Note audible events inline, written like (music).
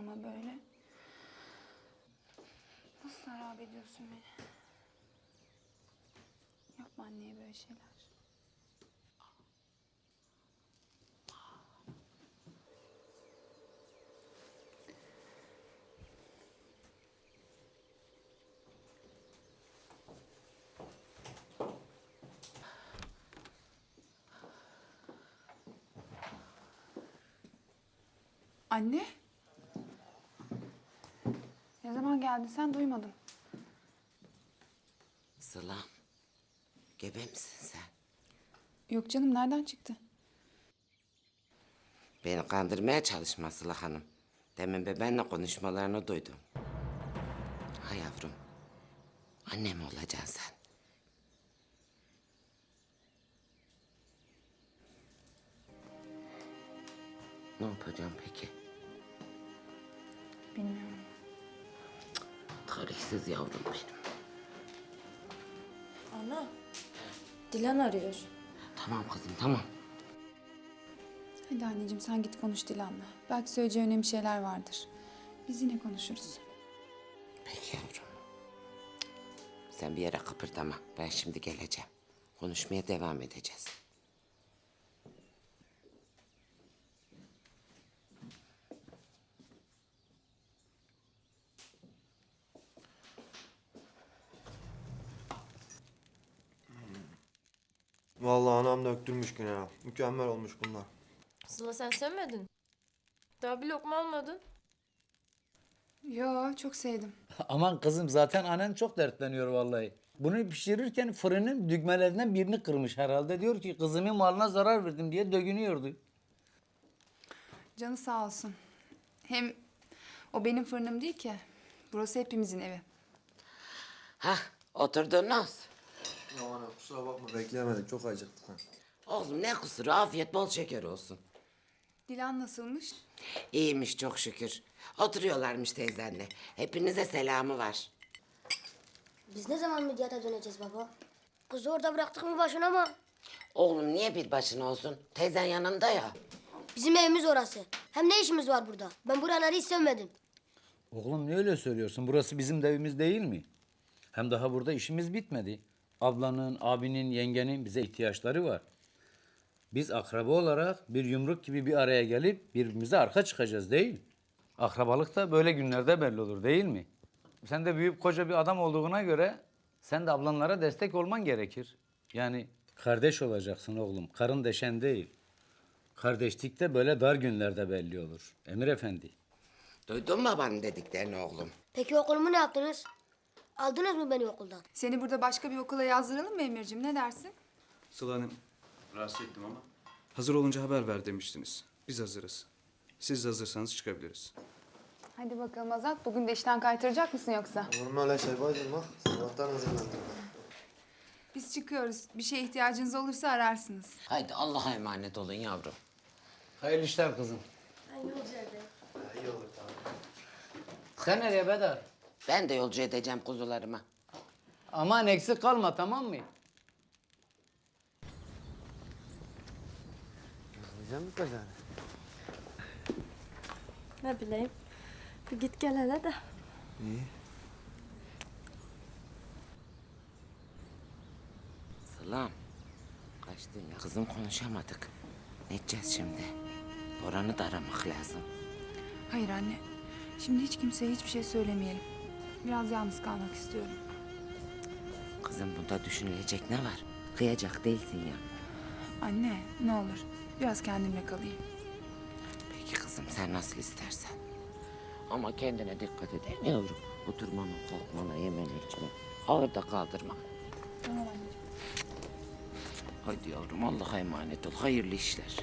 Ama böyle. Nasıl harap ediyorsun beni? Yapma anneye böyle şeyler. Anne? Ne zaman geldin sen duymadım. Sıla. Gebe misin sen? Yok canım nereden çıktı? Beni kandırmaya çalışma Sıla Hanım. Demin bebenle konuşmalarını duydum. Ha yavrum. Annem olacaksın sen. Ne yapacağım peki? Bilmiyorum. Tarihsiz yavrum benim. Ana, Dilan arıyor. Tamam kızım tamam. Hadi anneciğim sen git konuş Dilan'la. Belki söyleyeceği önemli şeyler vardır. Biz yine konuşuruz. Peki yavrum. Sen bir yere kıpırdama. Ben şimdi geleceğim. Konuşmaya devam edeceğiz. Vallahi anam döktürmüş güne ya. Mükemmel olmuş bunlar. Sıla sen sevmedin. Daha bir lokma almadın. Yo çok sevdim. (laughs) Aman kızım zaten annen çok dertleniyor vallahi. Bunu pişirirken fırının düğmelerinden birini kırmış herhalde. Diyor ki kızımın malına zarar verdim diye dögünüyordu. Canı sağ olsun. Hem o benim fırınım değil ki. Burası hepimizin evi. Hah oturdunuz. Ya ana kusura bakma bekleyemedik çok acıktık ha. Oğlum ne kusuru afiyet bol şeker olsun. Dilan nasılmış? İyiymiş çok şükür. Oturuyorlarmış teyzenle. Hepinize selamı var. Biz ne zaman Midyat'a döneceğiz baba? Kızı orada bıraktık mı başına mı? Oğlum niye bir başına olsun? Teyzen yanında ya. Bizim evimiz orası. Hem ne işimiz var burada? Ben buraları hiç sevmedim. Oğlum ne öyle söylüyorsun? Burası bizim de evimiz değil mi? Hem daha burada işimiz bitmedi. Ablanın, abinin, yengenin bize ihtiyaçları var. Biz akraba olarak bir yumruk gibi bir araya gelip birbirimize arka çıkacağız değil. Akrabalık da böyle günlerde belli olur değil mi? Sen de büyük koca bir adam olduğuna göre sen de ablanlara destek olman gerekir. Yani kardeş olacaksın oğlum. Karın deşen değil. Kardeşlik de böyle dar günlerde belli olur. Emir Efendi. Duydun mu babanın dediklerini oğlum? Peki okulumu ne yaptınız? Aldınız mı beni okuldan? Seni burada başka bir okula yazdıralım mı Emir'cim? Ne dersin? Sıla Hanım, rahatsız ettim ama. Hazır olunca haber ver demiştiniz. Biz hazırız. Siz hazırsanız çıkabiliriz. Hadi bakalım Azat. Bugün de işten kaytıracak mısın yoksa? Olur mu öyle şey bacım bak. Sabahtan hazırlandım. Biz çıkıyoruz. Bir şeye ihtiyacınız olursa ararsınız. Haydi Allah'a emanet olun yavrum. Hayırlı işler kızım. İyi olur tamam. Sen nereye Bedar? Ben de yolcu edeceğim kuzularımı. Aman eksik kalma tamam mı? Yiyecek mi kazanı? Ne bileyim. Bir git gel hele de. İyi. Sılam. Kaçtın ya. Kızım konuşamadık. Ne edeceğiz şimdi? Boran'ı da aramak lazım. Hayır anne. Şimdi hiç kimseye hiçbir şey söylemeyelim. Biraz yalnız kalmak istiyorum. Kızım bunda düşünülecek ne var? Kıyacak değilsin ya. Anne ne olur biraz kendimle kalayım. Peki kızım sen nasıl istersen. Ama kendine dikkat mi yavrum? Oturmana, kalkmana, yemene, içme. Ağır da kaldırma. Tamam anneciğim. Haydi yavrum Allah'a emanet ol. Hayırlı işler.